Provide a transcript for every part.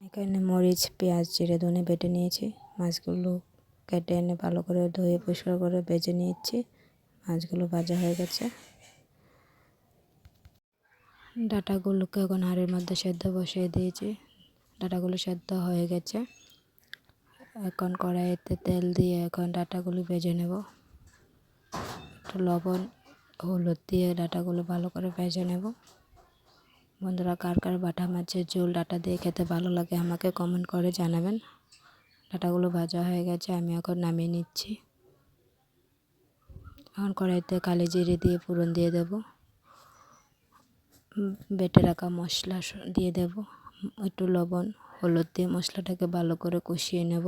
এখানে মরিচ, পেঁয়াজ, জিরে, ধনে বেটে নিয়েছি। মাছগুলো কেটে এনে ভালো করে ধুয়ে পরিষ্কার করে ভেজে নিয়েছি। মাছগুলো ভাজা হয়ে গেছে। ডাটাগুলোকে এখন হাঁড়ির মধ্যে সেদ্ধ বসিয়ে দিয়েছি। ডাটাগুলো সেদ্ধ হয়ে গেছে। এখন কড়াইতে তেল দিয়ে এখন ডাটাগুলো ভেজে নেব। একটু লবণ, হলুদ দিয়ে ডাটাগুলো ভালো করে ভেজে নেব। বন্ধুরা, কার কার বাটা মাছের ঝোল ডাটা দিয়ে খেতে ভালো লাগে আমাকে কমেন্ট করে জানাবেন। ডাটাগুলো ভাজা হয়ে গেছে, আমি এখন নামিয়ে নিচ্ছি। এখন কড়াইতে কালি জিরে দিয়ে পুরন দিয়ে দেব। বেটে রাখা মশলা দিয়ে দেব। একটু লবণ, হলুদ দিয়ে মশলাটাকে ভালো করে কষিয়ে নেব।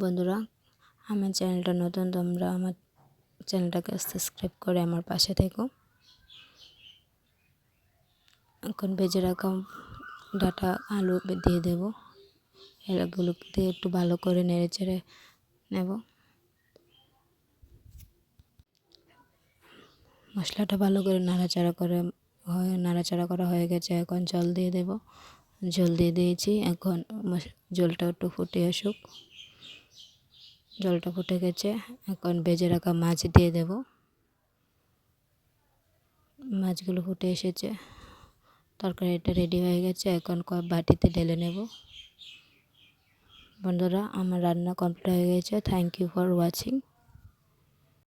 বন্ধুরা, আমার চ্যানেলটা নতুন, তোমরা আমার চ্যানেলটাকে সাবস্ক্রাইব করে আমার পাশে থেকো। এখন ভেজে রাখা ডাটা, আলু দিয়ে দেব। এগুলো দিয়ে একটু ভালো করে নেড়ে চেড়ে নেব। মশলাটা ভালো করে নাড়াচাড়া করে হয়ে, নাড়াচাড়া করা হয়ে গেছে। এখন জল দিয়ে দেব। জল দিয়ে দিয়েছি। এখন জলটা একটু ফুটে আসুক। জলটা ফুটে গেছে। এখন ভেজে রাখা মাছ দিয়ে দেব। মাছগুলো ফুটে এসেছে। তরকারিটা রেডি হয়ে গেছে, এখন বাটিতে ঢেলে নেব। বন্ধুরা, আমার রান্না কমপ্লিট হয়ে গেছে। Thank you for watching